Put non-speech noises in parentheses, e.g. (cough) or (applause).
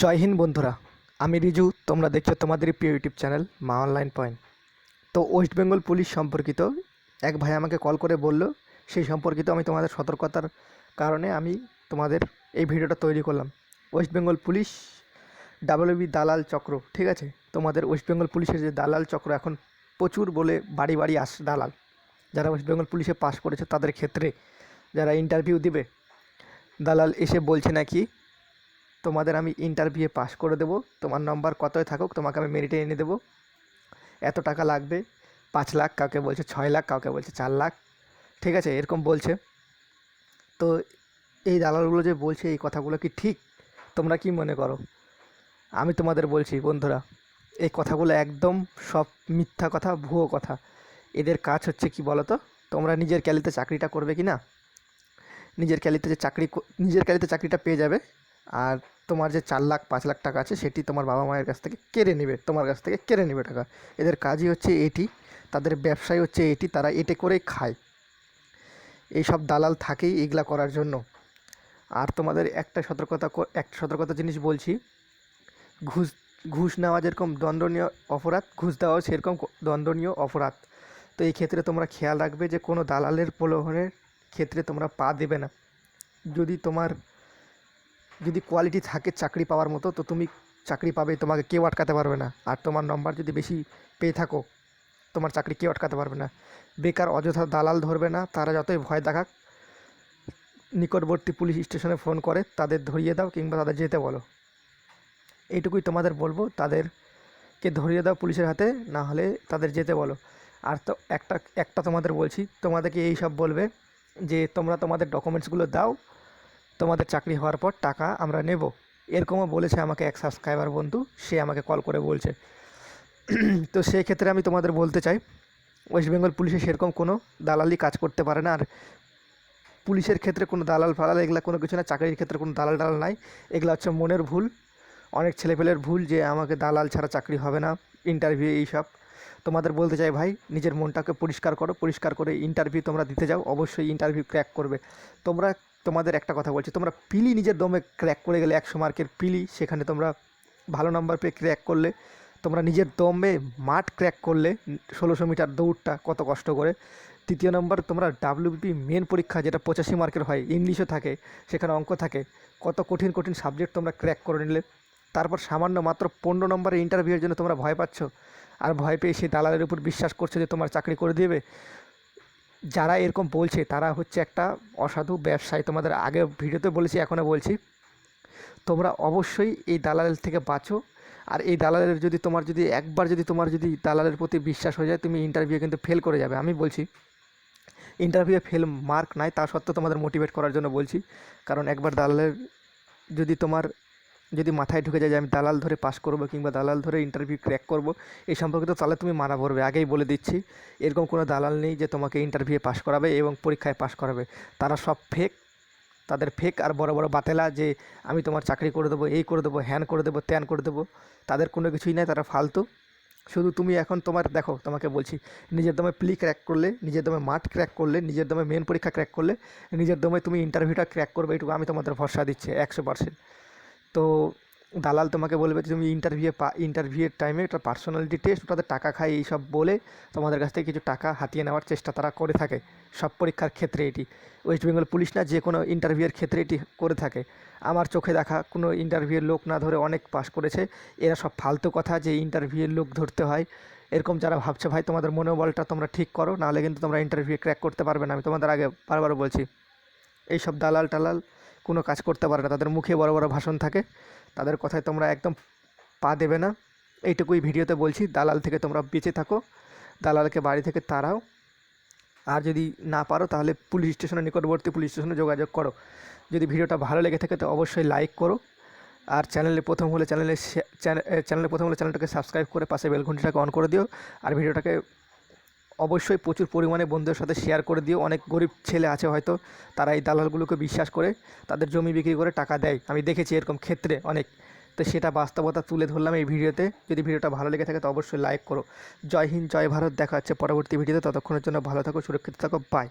জয় হিন্দ বন্ধুরা, আমি রিজু, তোমরা দেখছ তোমাদের প্রিয় YouTube channel Maa online point. তো ওয়েস্ট বেঙ্গল পুলিশ সম্পর্কিত এক ভাই আমাকে কল করে বলল, সেই সম্পর্কিত আমি তোমাদের সতর্কতার কারণে আমি তোমাদের এই ভিডিওটা তৈরি করলাম। ওয়েস্ট বেঙ্গল পুলিশ ডাব্লিউবি দালাল চক্র, ঠিক আছে? তোমাদের ওয়েস্ট বেঙ্গল পুলিশের যে দালাল চক্র এখন প্রচুর বলে বাড়ি বাড়ি আস, দালাল। যারা ওয়েস্ট বেঙ্গল পুলিশে পাশ করেছে, তাদের ক্ষেত্রে যারা ইন্টারভিউ দিবে, দালাল এসে বলছে নাকি তোমাদের আমি ইন্টারভিউয়ে পাস করে দেবো। তোমার নম্বর কতই থাকুক, তোমাকে আমি মেরিটে এনে দেবো। এত টাকা লাগবে? পাঁচ লাখ, কাউকে বলছে ছয় লাখ, কাউকে বলছে চার লাখ। ঠিক আছে, এরকম বলছে। তো এই দালালগুলো যে বলছে, এই কথাগুলো কি ঠিক? তোমরা কি মনে করো? আমি তোমাদের বলছি, বন্ধুরা, এই কথাগুলো একদম সব মিথ্যা কথা, ভুয়ো কথা। এদের কাজ হচ্ছে কি বলো তো তোমরা নিজের ক্যালিতে চাকরিটা করবে কি না নিজের ক্যালিতে যে চাকরি নিজের ক্যালিতে চাকরিটা পেয়ে যাবে। আর তোমার যে চার লাখ, পাঁচ লাখ টাকা আছে, সেটি তোমার বাবা মায়ের কাছ থেকে কেড়ে নেবে, তোমার কাছ থেকে কেড়ে নেবে টাকা। এদের কাজই হচ্ছে এটি, তাদের ব্যবসায় হচ্ছে এটি, তারা এটে করেই খায়। এইসব দালাল থাকেই এগুলা করার জন্য। আর তোমাদের একটা সতর্কতা একটা সতর্কতা জিনিস বলছি, ঘুষ ঘুষ নেওয়া যেরকম দণ্ডনীয় অপরাধ, ঘুষ দেওয়াও সেরকম দণ্ডনীয় অপরাধ। তো এই ক্ষেত্রে তোমরা খেয়াল রাখবে যে কোনো দালালের প্রলোভনের ক্ষেত্রে তোমরা পা দেবে না। যদি তোমার যদি কোয়ালিটি থাকে চাকরি পাওয়ার মতো, তো তুমি চাকরি পাবে, তোমাকে কেউ আটকাতে পারবে না। আর তোমার নম্বর যদি বেশি পেয়ে থাকো, তোমার চাকরি কেউ আটকাতে পারবে না। বেকার, অযথা দালাল ধরবে না। তারা যতই ভয় দেখাক, নিকটবর্তী পুলিশ স্টেশনে ফোন করে, তাদের ধরিয়ে দাও কিংবা তাদের যেতে বলো। এইটুকুই তোমাদের বলব। তাদেরকে ধরিয়ে দাও পুলিশের হাতে, না হলে তাদের যেতে বলো। আর তো একটা একটা তোমাদের বলছি, তোমাদেরকে এই সব বলবে যে, তোমরা তোমাদের ডকুমেন্টসগুলো দাও তোমাদের চাকরি হওয়ার পর টাকা আমরা নেব। এরকমও বলেছে আমাকে এক সাবস্ক্রাইবার বন্ধু, সে আমাকে কল করে বলছে। (clears throat) তো সেই ক্ষেত্রে আমি তোমাদের বলতে চাই ওয়েস্ট বেঙ্গল পুলিশে সেরকম কোনো দালালি কাজ করতে পারে না। আর পুলিশের ক্ষেত্রে কোনো দালাল ফালাল এগুলো কোনো কিছু না, চাকরির ক্ষেত্রে কোনো দালাল টালাল নাই। এগুলো হচ্ছে মনের ভুল। অনেক ছেলেপেলের ভুল যে আমাকে দালাল ছাড়া চাকরি হবে না ইন্টারভিউ এইসব তোমাদের বলতে চাই ভাই, নিজের মনটাকে পরিষ্কার করো, পরিষ্কার করে ইন্টারভিউ তোমরা দিতে যাও, অবশ্যই ইন্টারভিউ ক্র্যাক করবে। তোমরা তোমাদের একটা কথা বলছি, তোমরা পিলি নিজের দমে ক্র্যাক করে গেলে একশো মার্কের পিলি, সেখানে তোমরা ভালো নাম্বার পেয়ে ক্র্যাক করলে। তোমরা নিজের দমে মাঠ ক্র্যাক করলে, ষোলোশো মিটার দৌড়টা কত কষ্ট করে। তৃতীয় নম্বর তোমরা ডাব্লিউবিপি মেন পরীক্ষা যেটা পঁচাশি মার্কের হয় ইংলিশও থাকে, সেখানে অঙ্ক থাকে, কত কঠিন কঠিন সাবজেক্ট তোমরা ক্র্যাক করে নিলে। তারপর সামান্য মাত্র পনেরো নম্বরের ইন্টারভিউয়ের জন্য তোমরা ভয় পাচ্ছ, আর ভয় পেয়ে সেই দালালের উপর বিশ্বাস করছ যে তোমার চাকরি করে দেবে। যারা এরকম বলছে, তারা হচ্ছে একটা অসাধু ব্যবসায়ী। তোমাদের আগে ভিডিওতে বলেছি, এখনও বলছি। তোমরা অবশ্যই এই দালালের থেকে বাঁচো। আর এই দালালের যদি তোমার যদি একবার যদি তোমার যদি দালালের প্রতি বিশ্বাস হয়ে যায়, তুমি ইন্টারভিউ কিন্তু ফেল করে যাবে। আমি বলছি ইন্টারভিউয়ে ফেল মার্ক নাই, তা সত্ত্বেও তোমাদের মোটিভেট করার জন্য বলছি। কারণ একবার দালালের যদি তোমার যদি মাথায় ঢুকে যায় যে আমি দালাল ধরে পাস করব কিংবা দালাল ধরে ইন্টারভিউ ক্র্যাক করব এই সম্পর্কিত তাহলে তুমি মারা পড়বে আগেই বলে দিচ্ছি। এরকম কোনো দালাল নেই যে তোমাকে ইন্টারভিউয়ে পাস করাবে এবং পরীক্ষায় পাস করাবে। তারা সব ফেক তাদের ফেক আর বড় বড় বাতেলা যে আমি তোমার চাকরি করে দেবো, এই করে দেবো, হ্যান করে দেবো, ত্যান করে দেবো, তাদের কোনো কিছুই নাই, তারা ফালতু। শুধু তুমি এখন তোমার, দেখো তোমাকে বলছি, নিজের দমে প্লি ক্র্যাক করলে, নিজের দমে মাঠ ক্র্যাক করলে, নিজের দমে মেন পরীক্ষা ক্র্যাক করলে, নিজের দমে তুমি ইন্টারভিউটা ক্র্যাক করবে এইটুকু আমি তোমাদের ভরসা দিচ্ছি, একশো পার্সেন্ট তো দালাল তোমাকে বলবে তুমি ইন্টারভিউ পা ইন্টারভিউয়ের টাইমে একটা পার্সোনালিটি টেস্ট ওটাতে টাকা খায় এইসব বলে তোমাদের কাছ থেকে কিছু টাকা হাতিয়ে নেওয়ার চেষ্টা তারা করে থাকে। সব পরীক্ষার ক্ষেত্রে এটি। ওয়েস্ট বেঙ্গল পুলিশ না যে কোনো ইন্টারভিউয়ের ক্ষেত্রে এটি করে থাকে। আমার চোখে দেখা কোনো ইন্টারভিউয়ের লোক না ধরে অনেক পাশ করেছে। এরা সব ফালতু কথা যে ইন্টারভিউয়ের লোক ধরতে হয়। এরকম যারা ভাবছে, ভাই, তোমাদের মনোবলটা তোমরা ঠিক করো, নাহলে কিন্তু তোমরা ইন্টারভিউ ক্র্যাক করতে পারবে না। আমি তোমাদের আগে বারবার বলছি, এইসব দালাল টালাল কোনো কাজ করতে পারে না। তাদের মুখে বড় বড় ভাষণ থাকে। তাদের কথায় তোমরা একদম পা দেবে না। এইটুকুই ভিডিওতে বলছি। দালাল থেকে তোমরা বেঁচে থাকো। দালালকে বাড়ি থেকে তাড়াও। আর যদি না পারো, তাহলে পুলিশ স্টেশনের নিকটবর্তী পুলিশ স্টেশনে যোগাযোগ করো। যদি ভিডিওটা ভালো লেগে থাকে, তো অবশ্যই লাইক করো। আর চ্যানেলে প্রথম হলে চ্যানেলে চ্যানেলে প্রথম হলে চ্যানেলটাকে সাবস্ক্রাইব করে পাশে বেল ঘন্টিটাকে অন করে দিও। আর ভিডিওটাকে অবশ্যই প্রচুর পরিমাণে বন্ধুদের সাথে শেয়ার করে দিও। অনেক গরিব ছেলে আছে হয়তো, তারা এই দালালগুলোকে বিশ্বাস করে, তাদের জমি বিক্রি করে টাকা দেয়। আমি দেখেছি এরকম ক্ষেত্রে অনেক। তো সেটা বাস্তবতা তুলে ধরলাম এই ভিডিওতে। যদি ভিডিওটা ভালো লেগে থাকে তো অবশ্যই লাইক করো। জয় হিন্দ, জয় ভারত। দেখা হচ্ছে পরবর্তী ভিডিওতে। ততক্ষণের জন্য ভালো থাকো, সুরক্ষিত থাকো। বাই